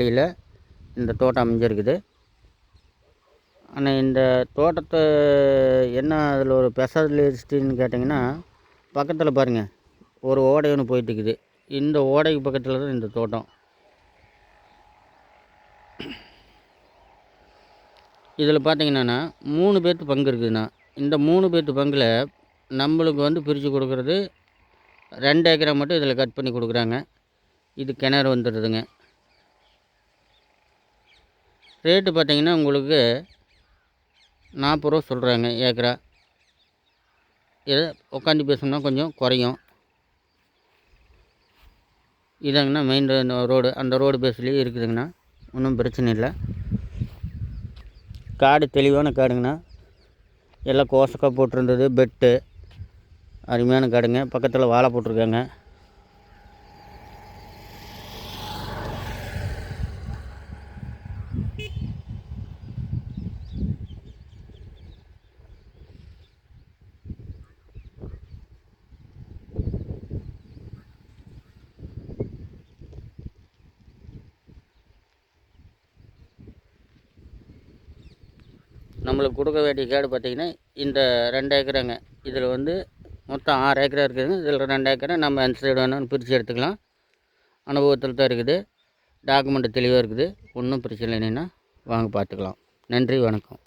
வழியில் இந்த தோட்டம் அமைஞ்சிருக்குது. ஆனால் இந்த தோட்டத்தை என்ன அதில் ஒரு ஸ்பெஷலிஸ்ட்டுன்னு கேட்டிங்கன்னா பக்கத்தில் பாருங்கள் ஒரு ஓடை ஒன்று போயிட்டு இருக்குது இந்த ஓடைக்கு பக்கத்தில் தான் இந்த தோட்டம். இதில் பார்த்தீங்கன்னா மூணு பேர்த்து பங்கு இருக்குதுண்ணா. இந்த மூணு பேர்த்து பங்கில் நம்மளுக்கு வந்து பிரித்து கொடுக்குறது ரெண்டு ஏக்கரை மட்டும் இதில் கட் பண்ணி கொடுக்குறாங்க. இது கிணறு வந்துடுதுங்க. ரேட்டு பார்த்தீங்கன்னா உங்களுக்கு நாற்பது ரூபா சொல்கிறாங்க ஏக்கரா. இதை உட்காந்து பேசணும்னா கொஞ்சம் குறையும். இதாங்கண்ணா மெயின் ரோடு அந்த ரோடு பேஸ்லேயே இருக்குதுங்கண்ணா. ஒன்றும் பிரச்சனை இல்லை. காடு தெளிவான காடுங்கண்ணா. எல்லாம் கோசக்காய் போட்டிருந்தது பெட்டு. அருமையான காடுங்க. பக்கத்தில் வாழை போட்டிருக்காங்க. நம்மளுக்கு கொடுக்க வேண்டிய காடு பார்த்திங்கன்னா இந்த ரெண்டு ஏக்கராங்க. இதில் வந்து மொத்தம் ஆறு ஏக்கரா இருக்குதுங்க இதில் ரெண்டு ஏக்கரை நம்ம எந்த சைடு வேணும்னு பிரித்து எடுத்துக்கலாம். அனுபவத்தில் தான் இருக்குது. டாக்குமெண்ட் தெளிவாக இருக்குது. ஒன்றும் பிரச்சனை இல்லைன்னா வாங்க பார்த்துக்கலாம். நன்றி வணக்கம்.